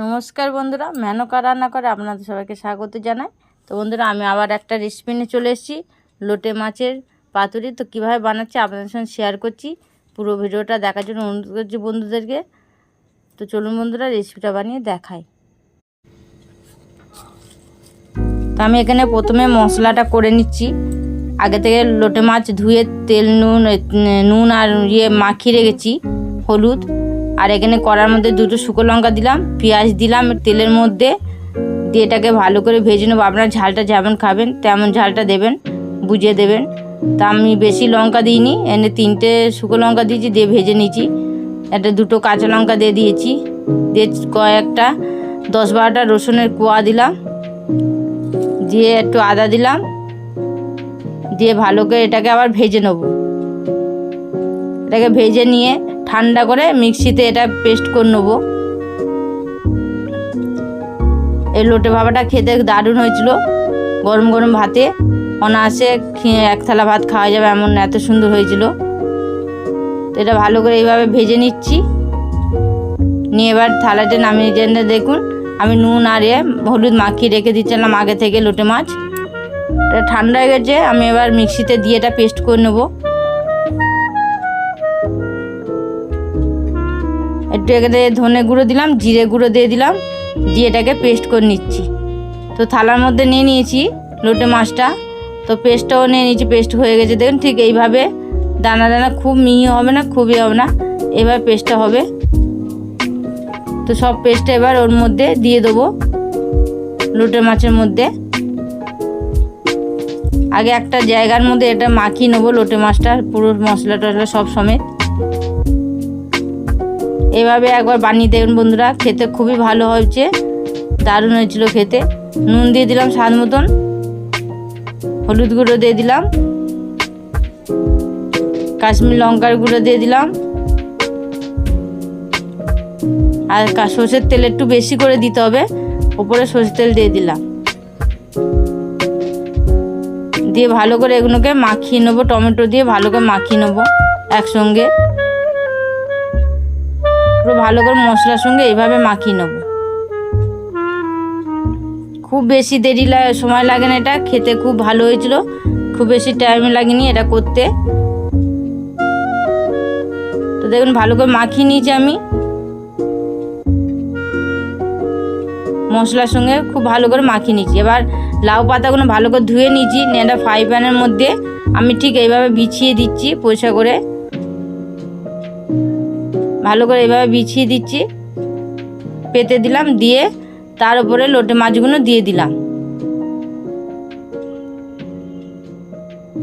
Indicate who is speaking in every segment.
Speaker 1: নমস্কার বন্ধুরা, মেনকা রান্না করে আপনাদের সবাইকে স্বাগত জানাই। তো বন্ধুরা, আমি আবার একটা রেসিপি নিয়ে চলে এসেছি, লোটে মাছের পাতুরি। তো কীভাবে বানাচ্ছি আপনাদের সঙ্গে শেয়ার করছি, পুরো ভিডিওটা দেখার জন্য অনুরোধ করছি বন্ধুদেরকে। তো চলুন বন্ধুরা রেসিপিটা বানিয়ে দেখাই। তো আমি এখানে প্রথমে মশলাটা করে নিচ্ছি। আগে থেকে লোটে মাছ ধুয়ে তেল, নুন নুন আর ইয়ে মাখিয়ে রেখেছি, হলুদ। আর এখানে কড়ার মধ্যে দুটো শুকনো লঙ্কা দিলাম, পেঁয়াজ দিলাম, তেলের মধ্যে দিয়ে এটাকে ভালো করে ভেজে নেব। আপনার ঝালটা যেমন খাবেন, তেমন ঝালটা দেবেন, বুঝিয়ে দেবেন। তা আমি বেশি লঙ্কা দিইনি, এনে তিনটে শুকনো লঙ্কা দিয়েছি, দিয়ে ভেজে নিয়েছি। একটা দুটো কাঁচা লঙ্কা দিয়ে দিয়েছি, দিয়ে কয়েকটা দশ বারোটা রসুনের কোয়া দিলাম, দিয়ে একটু আদা দিলাম, দিয়ে ভালো করে এটাকে আবার ভেজে নেব। এটাকে ভেজে নিয়ে ঠান্ডা করে মিক্সিতে এটা পেস্ট করে নেব। এই লোটে ভাবাটা খেতে দারুণ হয়েছিল। গরম গরম ভাতে অনায়াসে এক থালা ভাত খাওয়া যাবে এমন এত সুন্দর হয়েছিল। এটা ভালো করে এইভাবে ভেজে নিচ্ছি। নিয়ে এবার থালাতে নামিয়ে জেনে দেখুন, আমি নুন আর এ হলুদ মাখিয়ে রেখে দিচ্ছিলাম আগে থেকে লোটে মাছ। এটা ঠান্ডা হয়ে গেছে, আমি এবার মিক্সিতে দিয়ে এটা পেস্ট করে নেব। একটু এখানে ধনে গুঁড়ো দিলাম, জিরে গুঁড়ো দিয়ে দিলাম, দিয়ে এটাকে পেস্ট করে নিচ্ছি। তো থালার মধ্যে নিয়ে নিয়েছি লোটে মাছটা, তো পেস্টটাও নিয়ে নিয়েছি পেস্ট হয়ে গেছে। দেখুন ঠিক এইভাবে দানা দানা খুব মিহি হবে না, খুবই হবে না, এবার পেস্টটা হবে। তো সব পেস্টটা এবার ওর মধ্যে দিয়ে দেবো লোটে মাছের মধ্যে। আগে একটা জায়গার মধ্যে এটা মাখিয়ে নেব লোটে মাছটা, পুরো মশলা টশলা সব সমেত। এভাবে একবার বানিয়ে দেখুন বন্ধুরা, খেতে খুবই ভালো হয়েছে, দারুণ হয়েছিল খেতে। নুন দিয়ে দিলাম স্বাদ মতন, হলুদ গুঁড়ো দিয়ে দিলাম, কাশ্মীর লঙ্কার গুঁড়ো দিয়ে দিলাম, আর সর্ষের তেল একটু বেশি করে দিতে হবে, ওপরে সর্ষের তেল দিয়ে দিলাম। দিয়ে ভালো করে এগুলোকে মাখিয়ে নেব, টমেটো দিয়ে ভালো করে মাখিয়ে নেব একসঙ্গে। পুরো ভালো করে মশলার সঙ্গে এইভাবে মাখিয়ে নেব। খুব বেশি দেরি সময় লাগে না এটা, খেতে খুব ভালো হয়েছিল। খুব বেশি টাইম লাগেনি এটা করতে। তো দেখুন, ভালো করে মাখিয়ে নিয়েছি আমি। মশলার সঙ্গে খুব ভালো করে মাখিয়ে নিয়েছি। এবার লাউ পাতাগুলো ভালো করে ধুয়ে নিয়েছি, নিয়ে একটা ফ্রাই প্যানের মধ্যে। আমি ঠিক এইভাবে বিছিয়ে দিচ্ছি পরিষ্কার করে। ভালো করে এভাবে বিছিয়ে দিচ্ছি। পেতে দিলাম, দিয়ে তার উপরে লোটে মাছগুলো দিয়ে দিলাম।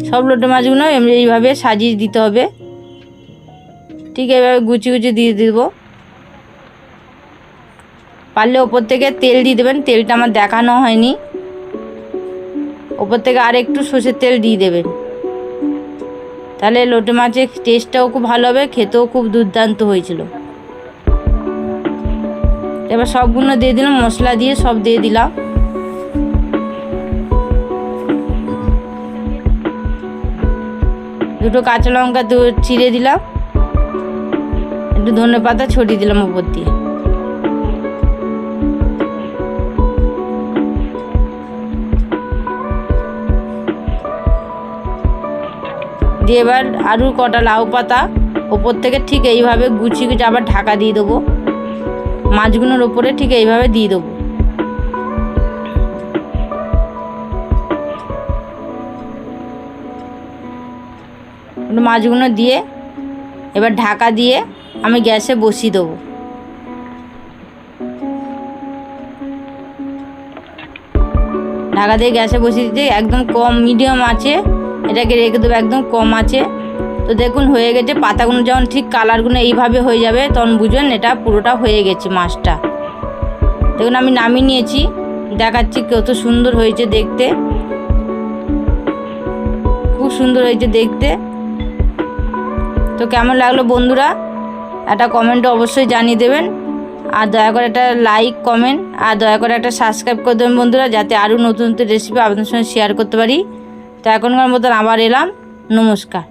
Speaker 1: সব লোটে মাছগুলো এইভাবে সাজিয়ে দিতে হবে। ঠিক এইভাবে গুচি গুচি দিয়ে দিব। পারলে ওপর থেকে তেল দিয়ে দেবেন, তেলটা আমার দেখানো হয়নি। ওপর থেকে আর একটু সর্ষের তেল দিয়ে দেবেন। তাহলে লোটে মাছের টেস্টটাও খুব ভালো হবে, খেতেও খুব দুর্দান্ত হয়েছিল। এবার সবগুলো দিয়ে দিলাম, মশলা দিয়ে সব দিয়ে দিলাম। দুটো কাঁচা লঙ্কা চিড়ে দিলাম, একটু ধনে পাতা ছড়িয়ে দিলাম উপর দিয়ে। দিয়ে এবার আরও কটা লাউ পাতা, ওপর থেকে ঠিক এইভাবে গুছিয়ে গুছিয়ে আবার ঢাকা দিয়ে দেবো। মাছগুলোর ওপরে ঠিক এইভাবে দিয়ে দেবো। মাছগুলো দিয়ে এবার ঢাকা দিয়ে আমি গ্যাসে বসিয়ে দেবো। ঢাকা দিয়ে গ্যাসে বসিয়ে দিতে একদম কম, মিডিয়াম আছে। এটাকে রেখে দেবো, একদম কম আছে। তো দেখুন, হয়ে গেছে পাতাগুলো যখন ঠিক কালারগুলো এইভাবে হয়ে যাবে, তখন বুঝবেন এটা পুরোটা হয়ে গেছে মাছটা। দেখুন, আমি নামিয়ে নিয়েছি, দেখাচ্ছি কত সুন্দর হয়েছে দেখতে। খুব সুন্দর হয়েছে দেখতে। তো কেমন লাগল বন্ধুরা? একটা কমেন্টে অবশ্যই জানিয়ে দেবেন। আর দয়া করে একটা লাইক কমেন্ট আর দয়া করে একটা সাবস্ক্রাইব করে দেবেন বন্ধুরা, যাতে আরও নতুন নতুন রেসিপি আপনাদের সঙ্গে শেয়ার করতে পারি। তো এখনকার মতন আবার এলাম। নমস্কার।